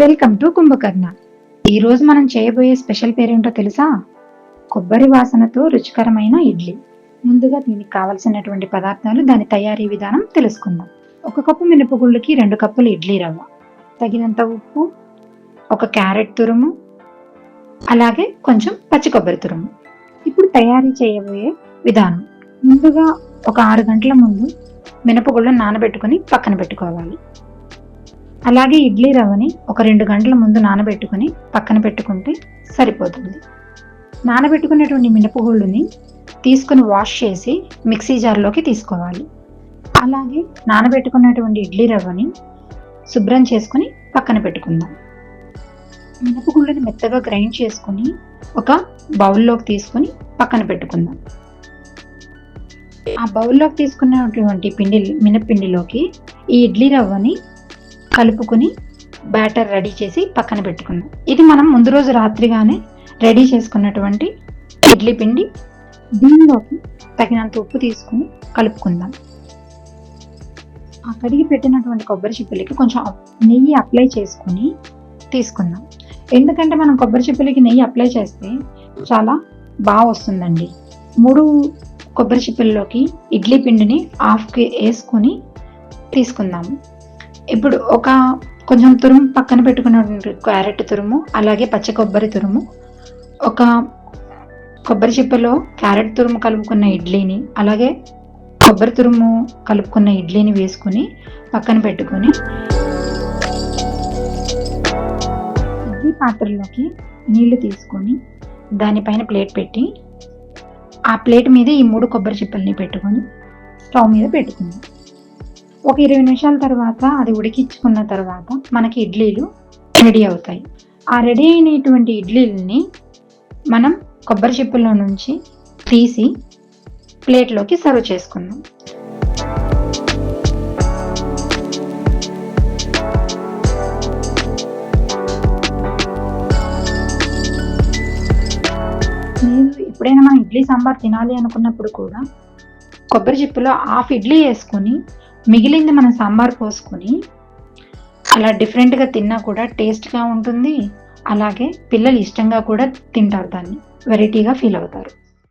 Welcome to Kumbhakarna. ఈరోజు మనం చేయబోయే స్పెషల్ పేరేంటో తెలుసా? కొబ్బరి వాసనతో రుచికరమైన ఇడ్లీ. ముందుగా దీనికి కావలసినటువంటి పదార్థాలు దాని తయారీ విధానం తెలుసుకుందాం. ఒక కప్పు మినపగుళ్ళకి రెండు కప్పులు ఇడ్లీ రవ్వ. తగినంత ఉప్పు ఒక క్యారెట్ తురుము అలాగే కొంచెం పచ్చి కొబ్బరి తురుము. ఇప్పుడు తయారీ చేయబోయే విధానం. ముందుగా ఒక ఆరు గంటల ముందు మినపగుళ్ళను నానబెట్టుకొని పక్కన పెట్టుకోవాలి. అలాగే ఇడ్లీ రవ్వని ఒక రెండు గంటల ముందు నానబెట్టుకుని పక్కన పెట్టుకుంటే సరిపోతుంది. నానబెట్టుకున్నటువంటి మినపగుళ్ళుని తీసుకుని వాష్ చేసి మిక్సీ జార్లోకి తీసుకోవాలి. అలాగే నానబెట్టుకున్నటువంటి ఇడ్లీ రవ్వని శుభ్రం చేసుకుని పక్కన పెట్టుకుందాం. మినపగుళ్ళని మెత్తగా గ్రైండ్ చేసుకుని ఒక బౌల్లోకి తీసుకుని పక్కన పెట్టుకుందాం. ఆ బౌల్లోకి తీసుకున్నటువంటి పిండి మినపిండిలోకి ఈ ఇడ్లీ రవ్వని కలుపుకుని బ్యాటర్ రెడీ చేసి పక్కన పెట్టుకుందాం ఇది మనం ముందు రోజు రాత్రిగానే రెడీ చేసుకున్నటువంటి ఇడ్లీ పిండి. దీనిలోకి తగినంత ఉప్పు తీసుకుని కలుపుకుందాం. ఆ కడిగి పెట్టినటువంటి కొబ్బరి చిప్పలకి కొంచెం నెయ్యి అప్లై చేసుకుని తీసుకుందాం. ఎందుకంటే మనం కొబ్బరి చిప్పలకి నెయ్యి అప్లై చేస్తే చాలా బాగా వస్తుందండి. మూడు కొబ్బరి చిప్పల్లోకి ఇడ్లీ పిండిని హాఫ్కి వేసుకొని తీసుకుందాము ఇప్పుడు ఒక కొంచెం తురుము పక్కన పెట్టుకున్నటువంటి క్యారెట్ తురుము అలాగే పచ్చి కొబ్బరి తురుము. ఒక కొబ్బరి చిప్పలో క్యారెట్ తురుము కలుపుకున్న ఇడ్లీని అలాగే కొబ్బరి తురుము కలుపుకున్న ఇడ్లీని వేసుకుని పక్కన పెట్టుకొని ఇడ్లీ పాత్రలోకి నీళ్ళు తీసుకొని దానిపైన ప్లేట్ పెట్టి ఆ ప్లేట్ మీద ఈ మూడు కొబ్బరి చిప్పల్ని పెట్టుకొని స్టవ్ మీద పెట్టుకుందాం. ఒక ఇరవై నిమిషాల తర్వాత అది ఉడికించుకున్న తర్వాత మనకి ఇడ్లీలు రెడీ అవుతాయి. ఆ రెడీ అయినటువంటి ఇడ్లీలని మనం కొబ్బరి చిప్పల్లో నుంచి తీసి ప్లేట్లోకి సర్వ్ చేసుకుందాం. మీరు ఎప్పుడైనా మనం ఇడ్లీ సాంబార్ తినాలి అనుకున్నప్పుడు కూడా కొబ్బరి చిప్పులో హాఫ్ ఇడ్లీ వేసుకొని మిగిలింది మనం సాంబార్ పోసుకొని అలా డిఫరెంట్గా తిన్నా కూడా టేస్ట్గా ఉంటుంది. అలాగే పిల్లలు ఇష్టంగా కూడా తింటారు దాన్ని. వెరైటీగా ఫీల్ అవుతారు.